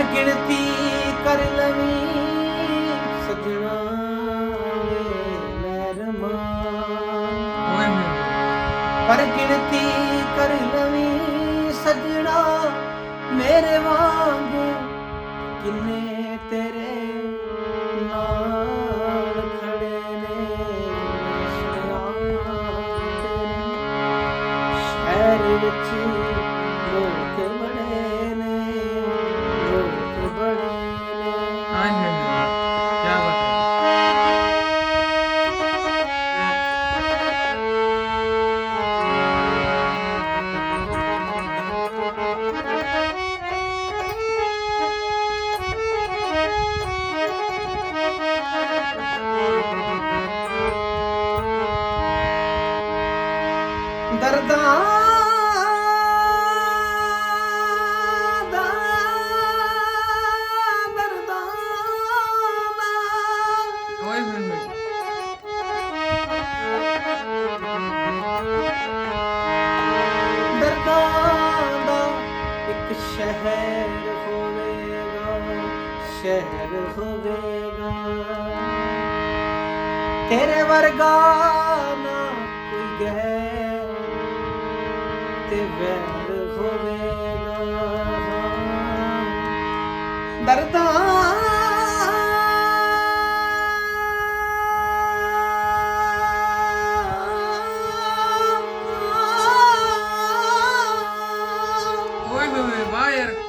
ਹਰ ਗਿਣਤੀ ਕਰ ਲਵੀ। ਸਜਣਾ ਪਰ ਗਿਣਤੀ ਕਰ ਲਵੀ। ਸਜਣਾ ਮੇਰੇ ਵਾਂਗ। ਕਿੰਨੇ ਤੇਰੇ ਨਾਲ ਖੜੇ ਨੇ। ਸ਼ਹਿਰ ਵਿੱਚ ਦਰਦਾਂ ਦਾ ਦਰਦਾਂ ਇੱਕ ਸ਼ਹਿਰ ਹੋਵੇਗਾ ਸ਼ਹਿਰ ਹੋਵੇਗਾ ਤੇਰੇ ਵਰਗਾ ਨਾ ਕੋਈ ਗੈਰ ਤੇ ਵੈਰ ਹੋਵੇਗਾ। ਦਰਦਾਂ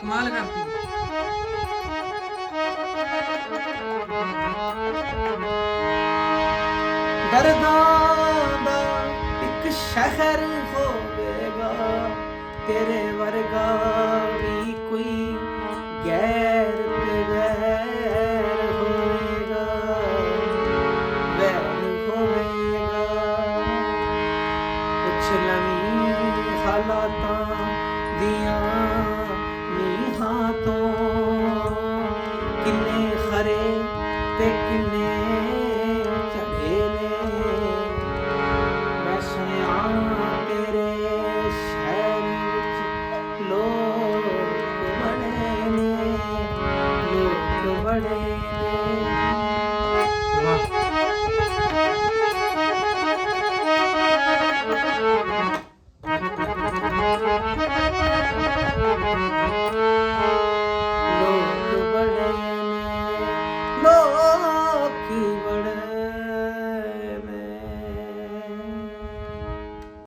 ਕਮਾਲ ਕਰਤੀ। ਦਰਦਾਂ ਦਾ ਇੱਕ ਸ਼ਹਿਰ ਤੇਰੇ ਵਰਗਾ ਵੀ ਕੋਈ ਗੈਰ ਤੇ ਵੈਰ ਹੋਵੇਗਾ ਵੈਰ ਹੋਵੇਗਾ। ਕੁਛ ਨਵੀਂ ਹਾਲਾਤਾਂ ਦੀਆਂ ਨੀਹਾਂ ਤੋਂ, ਕਿੰਨੇ ਖਰੇ ਤੇ ਕਿੰਨੇ you